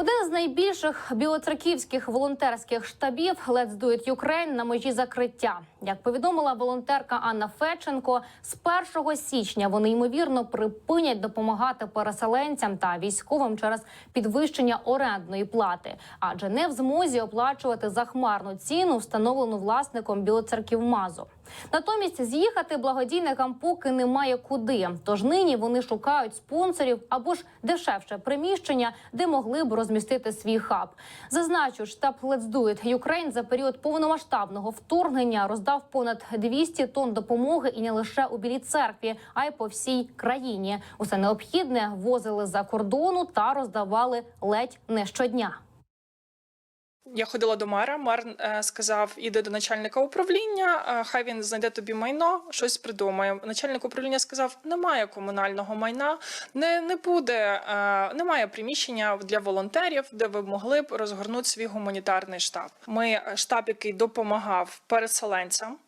Один з найбільших білоцерківських волонтерських штабів Let's Do It Ukraine на межі закриття. Як повідомила волонтерка Анна Федченко, з 1 січня вони ймовірно припинять допомагати переселенцям та військовим через підвищення орендної плати, адже не в змозі оплачувати захмарну ціну, встановлену власником Білоцерківмазу. Натомість з'їхати благодійникам поки немає куди. Тож нині вони шукають спонсорів або ж дешевше приміщення, де могли б розмістити свій хаб. Зазначу, штаб Let's Do It Ukraine за період повномасштабного вторгнення роздав понад 200 тонн допомоги і не лише у білій церкві, а й по всій країні. Усе необхідне возили за кордону та роздавали ледь не щодня. Я ходила до мера. Мер е, сказав: іди до начальника управління, е, хай він знайде тобі майно, щось придумає. Начальник управління сказав: немає комунального майна, не, не буде, е, немає приміщення для волонтерів, де ви могли б розгорнути свій гуманітарний штаб. Ми штаб, який допомагав переселенцям.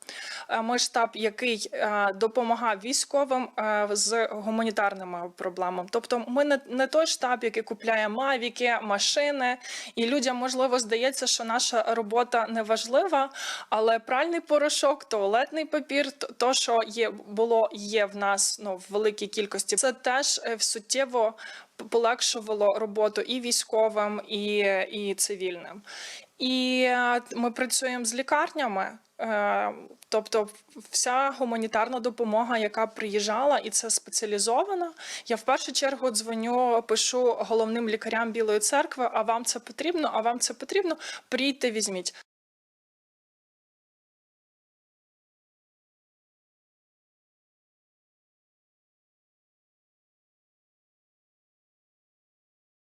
Ми штаб, який допомагав військовим з гуманітарними проблемами. Тобто, ми не, не той штаб, який купляє мавіки, машини, і людям можливо здається, що наша робота не важлива, але пральний порошок, туалетний папір, то що є було є в нас ну, в великій кількості, це теж е, суттєво полегшувало роботу і військовим, і, і цивільним. І е, ми працюємо з лікарнями. Е, Тобто, вся гуманітарна допомога, яка приїжджала, і це спеціалізована. Я в першу чергу дзвоню, пишу головним лікарям Білої церкви. А вам це потрібно? А вам це потрібно? Прийдьте, візьміть.